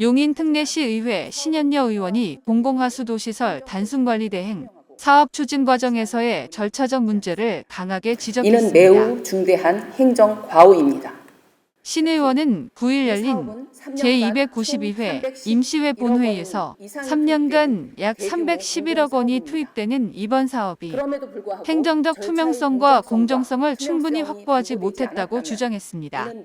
용인 특례시의회 신현여 의원이 공공하수도시설 단순관리 대행 사업 추진 과정에서의 절차적 문제를 강하게 이는 지적했습니다. 매우 중대한 행정 과오입니다. 신 의원은 9일 열린 제292회 임시회 본회의에서 3년간 약 311억 원이 투입되는 이번 사업이 행정적 투명성과 공정성을 충분히 확보하지 못했다고 주장했습니다. 이는.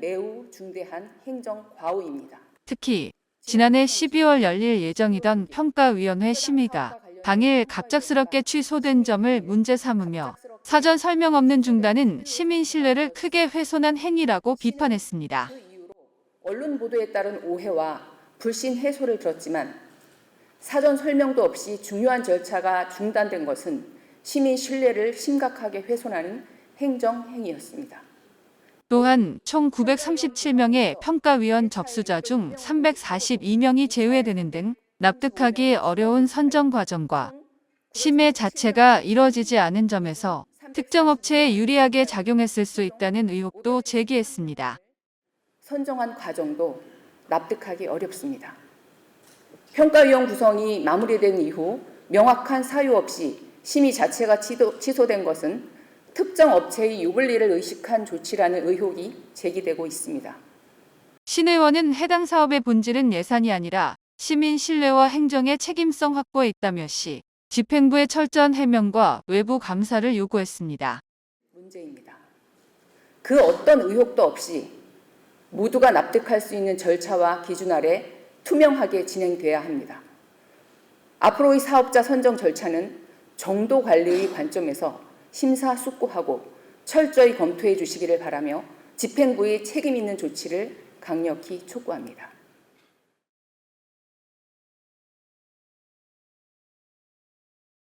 특히 지난해 12월 열릴 예정이던 평가위원회 심의가 당일 갑작스럽게 취소된 점을 문제 삼으며 사전 설명 없는 중단은 시민 신뢰를 크게 훼손한 행위라고 비판했습니다. 언론 보도에 따른 오해와 불신 해소를 들었지만 사전 설명도 없이 중요한 절차가 중단된 것은 시민 신뢰를 심각하게 훼손하는 행정 행위였습니다. 또한 총 937명의 평가위원 접수자 중 342명이 제외되는 등 납득하기 어려운 선정 과정과 심의 자체가 이뤄지지 않은 점에서 특정 업체에 유리하게 작용했을 수 있다는 의혹도 제기했습니다. 선정한 과정도 납득하기 어렵습니다. 평가위원 구성이 마무리된 이후 명확한 사유 없이 심의 자체가 취소- 취소된 것은 특정 업체의 유불리를 의식한 조치라는 의혹이 제기되고 있습니다. 신 의원은 해당 사업의 본질은 예산이 아니라 시민 신뢰와 행정의 책임성 확보에 있다며 시 집행부의 철저한 해명과 외부 감사를 요구했습니다. 문제입니다. 그 어떤 의혹도 없이 모두가 납득할 수 있는 절차와 기준 아래 투명하게 진행돼야 합니다. 앞으로의 사업자 선정 절차는 정도 관리의 관점에서 심사숙고하고 철저히 검토해 주시기를 바라며 집행부의 책임 있는 조치를 강력히 촉구합니다.